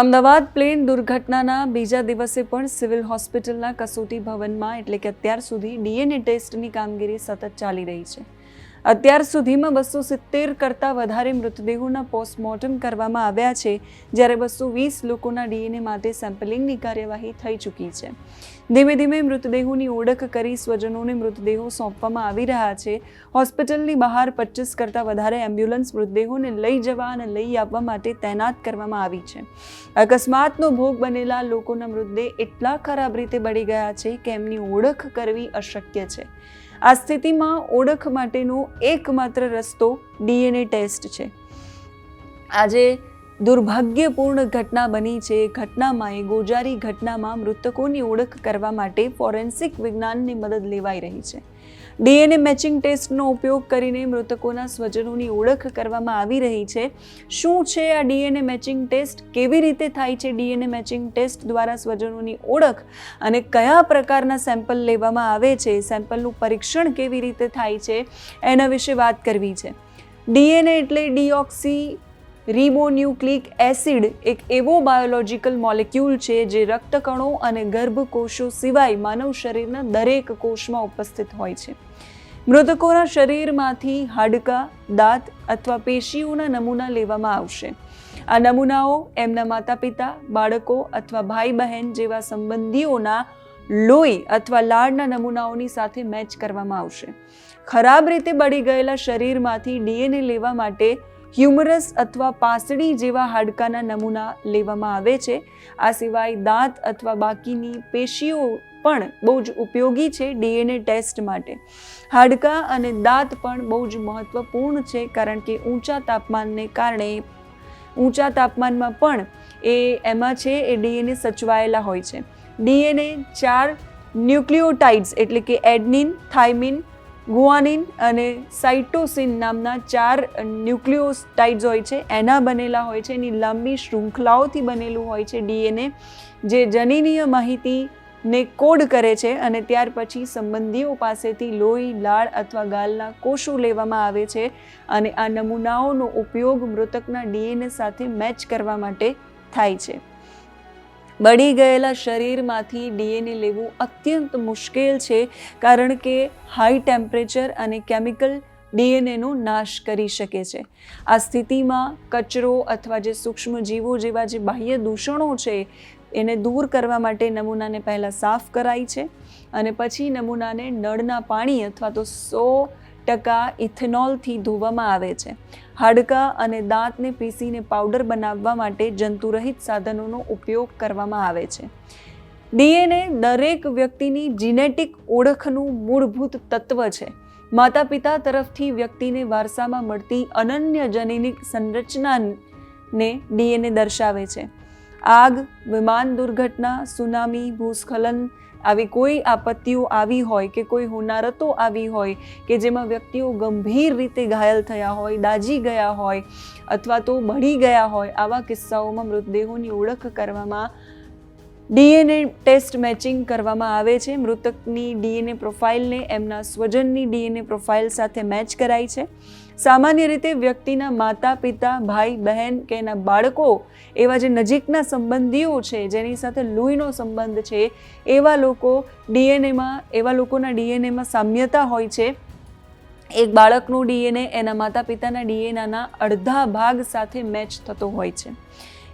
Ahmedabad plane દુર્ઘટનાના બીજા દિવસે પણ સિવિલ હોસ્પિટલના કસોટી ભવનમાં, એટલે કે અત્યાર સુધી ડીએનએ ટેસ્ટની કામગીરી સતત ચાલી રહી છે. અત્યાર સુધીમાં બસો સિત્તેર કરતાં વધારે મૃતદેહોના પોસ્ટમોર્ટમ કરવામાં આવ્યા છે, જ્યારે બસો વીસ લોકોના ડીએનએ માટે સેમ્પલિંગની કાર્યવાહી થઈ ચૂકી છે. ધીમે ધીમે મૃતદેહોની ઓળખ કરી સ્વજનોને મૃતદેહો સોંપવામાં આવી રહ્યા છે. હોસ્પિટલની બહાર પચીસ કરતાં વધારે એમ્બ્યુલન્સ મૃતદેહોને લઈ જવા અને લઈ આવવા માટે તૈનાત કરવામાં આવી છે. અકસ્માતનો ભોગ બનેલા લોકોના મૃતદેહ એટલા ખરાબ રીતે બળી ગયા છે કે એમની ઓળખ કરવી અશક્ય છે. આ સ્થિતિમાં ઓળખ માટેનો એકમાત્ર રસ્તો ડીએનએ ટેસ્ટ છે. આજે દુર્ભાગ્યપૂર્ણ ઘટના બની છે. ઘટનામાં, એ ગોજારી ઘટનામાં મૃતકોની ઓળખ કરવા માટે ફોરેન્સિક વિજ્ઞાનની મદદ લેવાઈ રહી છે. ડીએનએ મેચિંગ ટેસ્ટનો ઉપયોગ કરીને મૃતકોના સ્વજનોની ઓળખ કરવામાં આવી રહી છે. શું છે આ ડીએનએ મેચિંગ ટેસ્ટ? કેવી રીતે થાય છે ડીએનએ મેચિંગ ટેસ્ટ દ્વારા સ્વજનોની ઓળખ? અને કયા પ્રકારના સેમ્પલ લેવામાં આવે છે? સેમ્પલનું પરીક્ષણ કેવી રીતે થાય છે? એના વિશે વાત કરવી છે. ડીએનએ એટલે ડીઓક્સી રિબોન્યુક્લિક એસિડ એક એવો બાયોલોજિકલ મોલેક્યુલ છે જે રક્તકણો અને ગર્ભકોષો સિવાય માનવ શરીરના દરેક કોષમાં ઉપસ્થિત હોય છે. મૃતકોના શરીરમાંથી હાડકાં, દાંત અથવા પેશીઓના નમૂના લેવામાં આવશે. આ નમૂનાઓ એમના માતા પિતા બાળકો અથવા ભાઈ બહેન જેવા સંબંધીઓના લોહી અથવા લાળના નમૂનાઓની સાથે મેચ કરવામાં આવશે. ખરાબ રીતે બળી ગયેલા શરીરમાંથી ડીએનએ લેવા માટે હ્યુમરસ અથવા પાસડી જેવા હાડકાના નમૂના લેવામાં આવે છે. આ સિવાય દાંત અથવા બાકીની પેશીઓ પણ બહુ જ ઉપયોગી છે ડીએનએ ટેસ્ટ માટે. હાડકાં અને દાંત પણ બહુ જ મહત્વપૂર્ણ છે કારણ કે ઊંચા તાપમાનને કારણે, ઊંચા તાપમાનમાં પણ એ એમાં છે એ ડીએનએ સચવાયેલા હોય છે. ડીએનએ ચાર ન્યુક્લિયોટાઇડ્સ એટલે કે એડનિન, થાઇમિન ગુઆનિન અને સાઇટોસિન નામના ચાર ન્યુક્લિયોટાઇડ્સ હોય છે. એના બનેલા હોય છે, એની લાંબી શૃંખલાઓથી બનેલું હોય છે ડીએનએ, જે જનીનીય માહિતીને કોડ કરે છે અને ત્યાર પછી સંબંધીઓ પાસેથી લોહી, લાળ અથવા ગાલના કોષો લેવામાં આવે છે અને આ નમૂનાઓનો ઉપયોગ મૃતકના ડીએનએ સાથે મેચ કરવા માટે થાય છે. બળી ગયેલા શરીરમાંથી ડીએનએ લેવું અત્યંત મુશ્કેલ છે, કારણ કે હાઈ ટેમ્પરેચર અને કેમિકલ ડીએનએનો નાશ કરી શકે છે. આ સ્થિતિમાં કચરો અથવા જે સૂક્ષ્મ જીવો જેવા જે બાહ્ય દૂષણો છે, એને દૂર કરવા માટે નમૂનાને પહેલાં સાફ કરાય છે અને પછી નમૂનાને નળના પાણી અથવા તો સો ટકા ઇથેનોલથી ધોવામાં આવે છે. હાડકાં અને દાંતને પીસીને પાવડર બનાવવા માટે જંતુરહિત સાધનોનો ઉપયોગ કરવામાં આવે છે. ડીએનએ દરેક વ્યક્તિની જીનેટિક ઓળખનું મૂળભૂત તત્વ છે. માતા પિતા તરફથી વ્યક્તિને વારસામાં મળતી અનન્ય જનીનિક સંરચનાને ડીએનએ દર્શાવે છે. આગ, વિમાન દુર્ઘટના, સુનામી, ભૂસ્ખલન આવી કોઈ આપત્તિઓ આવી હોય કે કોઈ હોનારતો આવી હોય કે જેમાં વ્યક્તિઓ ગંભીર રીતે ઘાયલ થયા હોય દાજી ગયા હોય અથવા તો બળી ગયા હોય, આવા કિસ્સાઓમાં મૃતદેહોની ઓળખ કરવામાં, ડીએનએ ટેસ્ટ મેચિંગ કરવામાં આવે છે. મૃતકની ડીએનએ પ્રોફાઇલને એમના સ્વજનની ડીએનએ પ્રોફાઇલ સાથે મેચ કરાય છે. સામાન્ય રીતે વ્યક્તિના માતા, પિતા, ભાઈ, બહેન કે એના બાળકો એવા જે નજીકના સંબંધીઓ છે, જેની સાથે લોહીનો સંબંધ છે, એવા લોકો ડીએનએમાં, એવા લોકોના ડીએનએમાં સામ્યતા હોય છે. એક બાળકનું ડીએનએ એના માતા, પિતાના ડીએનએના અડધા ભાગ સાથે મેચ થતો હોય છે.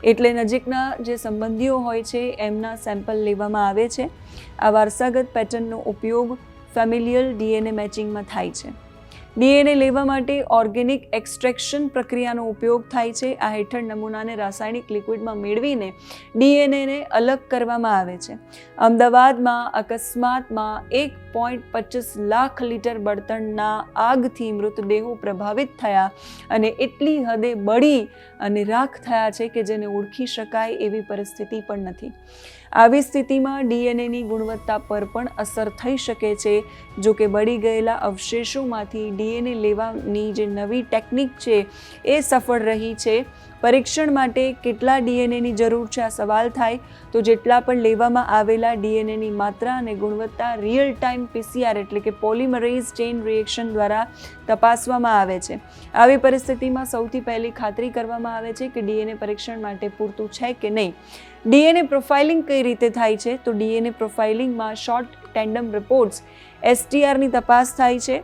એટલે નજીકના જે સંબંધીઓ હોય છે, એમના સેમ્પલ લેવામાં આવે છે. આ વારસાગત પેટર્નનો ઉપયોગ ફેમિલિયલ ડીએનએ મેચિંગમાં થાય છે. ડીએનએ લેવા માટે ઓર્ગેનિક એક્સ્ટ્રેક્શન પ્રક્રિયાનો ઉપયોગ થાય છે. આ હેઠળ નમૂનાને રાસાયણિક લિક્વિડમાં મેળવીને ડીએનએને અલગ કરવામાં આવે છે. અમદાવાદમાં અકસ્માતમાં એક પોઈન્ટ પચીસ લાખ લીટર બળતણના આગથી મૃતદેહો પ્રભાવિત થયા અને એટલી હદે બળી અને રાખ થયા છે કે જેને ઓળખી શકાય એવી પરિસ્થિતિ પણ નથી. આવી સ્થિતિમાં ડીએનએની ગુણવત્તા પર પણ અસર થઈ શકે છે. જો કે બળી ગયેલા અવશેષોમાંથી ડીએનએ લેવાની જે નવી ટેકનિક છે એ સફળ રહી છે. પરીક્ષણ માટે કેટલા ડીએનએની જરૂર છે? આ સવાલ થાય તો જેટલા પણ લેવામાં આવેલા ડીએનએની માત્રા અને ગુણવત્તા રિયલ ટાઈમ પીસીઆર એટલે કે પોલિમરેઝ ચેઇન રિએક્શન દ્વારા તપાસવામાં આવે છે. આવી પરિસ્થિતિમાં સૌથી પહેલી ખાતરી કરવામાં આવે છે કે ડીએનએ પરીક્ષણ માટે પૂરતું છે કે નહીં. ડીએનએ પ્રોફાઇલિંગ કઈ રીતે થાય છે? તો ડીએનએ પ્રોફાઇલિંગમાં શોર્ટ ટેન્ડમ રિપોર્ટ્સ એસટીઆરની તપાસ થાય છે.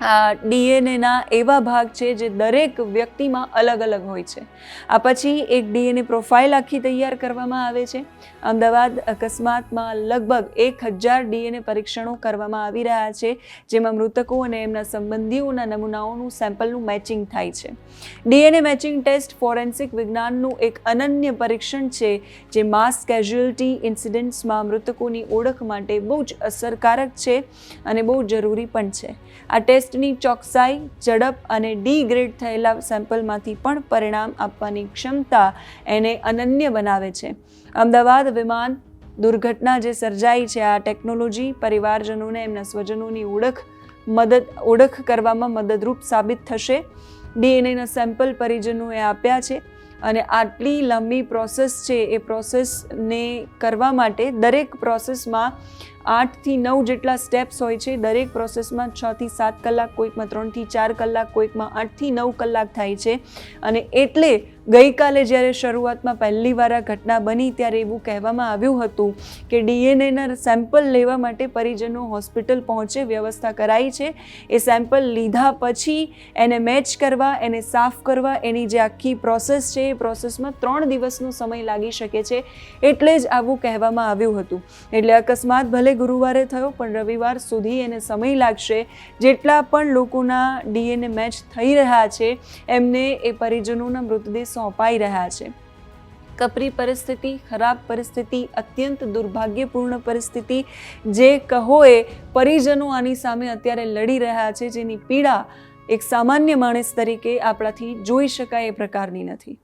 ડીએનએના એવા ભાગ છે જે દરેક વ્યક્તિમાં અલગ અલગ હોય છે. આ પછી એક ડીએનએ પ્રોફાઇલ આખી તૈયાર કરવામાં આવે છે. અમદાવાદ અકસ્માતમાં લગભગ એક હજાર ડીએનએ પરીક્ષણો કરવામાં આવી રહ્યા છે, જેમાં મૃતકો અને એમના સંબંધીઓના નમૂનાઓનું સેમ્પલનું મેચિંગ થાય છે. ડીએનએ મેચિંગ ટેસ્ટ ફોરેન્સિક વિજ્ઞાનનું એક અનન્ય પરીક્ષણ છે, જે માસ કેઝ્યુઅલ્ટી ઇન્સિડન્ટ્સમાં મૃતકોની ઓળખ માટે બહુ જ અસરકારક છે અને બહુ જરૂરી પણ છે. આ ટેસ્ટની ચોકસાઈ, ઝડપ અને ડી ગ્રેડ થયેલા સેમ્પલમાંથી પણ પરિણામ આપવાની ક્ષમતા એને અનન્ય બનાવે છે. અમદાવાદ વિમાન દુર્ઘટના જે સર્જાઈ છે, આ ટેકનોલોજી પરિવારજનોને એમના સ્વજનોની ઓળખ, મદદ, ઓળખ કરવામાં મદદરૂપ સાબિત થશે. ડીએનએના સેમ્પલ પરિજનોએ આપ્યા છે અને આટલી લાંબી પ્રોસેસ છે, એ પ્રોસેસને કરવા માટે દરેક પ્રોસેસમાં આઠથી નવ જેટલા સ્ટેપ્સ હોય છે. દરેક પ્રોસેસમાં છથી સાત કલાક, કોઈકમાં ત્રણથી ચાર કલાક, કોઈકમાં આઠથી નવ કલાક થાય છે. અને એટલે ગઈકાલે જ્યારે શરૂઆતમાં પહેલી વાર આ ઘટના બની, ત્યારે એવું કહેવામાં આવ્યું હતું કે ડીએનએના સેમ્પલ લેવા માટે પરિજનો હોસ્પિટલ પહોંચે, વ્યવસ્થા કરાઈ છે. એ સેમ્પલ લીધા પછી એને મેચ કરવા, એને સાફ કરવા, એની જે આખી પ્રોસેસ છે, એ પ્રોસેસમાં ત્રણ દિવસનો સમય લાગી શકે છે. એટલે જ આવું કહેવામાં આવ્યું હતું. એટલે અકસ્માત ભલે ગુરુવારે થયો, પણ રવિવાર સુધી એને સમય લાગશે. જેટલા પણ લોકોના ડીએનએ મેચ થઈ રહ્યા છે, એમને એ પરિજનોના મૃતદેહ સોંપાઈ રહ્યા છે. કપરી પરિસ્થિતિ, ખરાબ પરિસ્થિતિ, અત્યંત દુર્ભાગ્યપૂર્ણ પરિસ્થિતિ. જે કહો એ, પરિજનો આની સામે અત્યારે લડી રહ્યા છે, જેની પીડા એક સામાન્ય માણસ તરીકે આપણાથી જોઈ શકાય એ પ્રકારની નથી.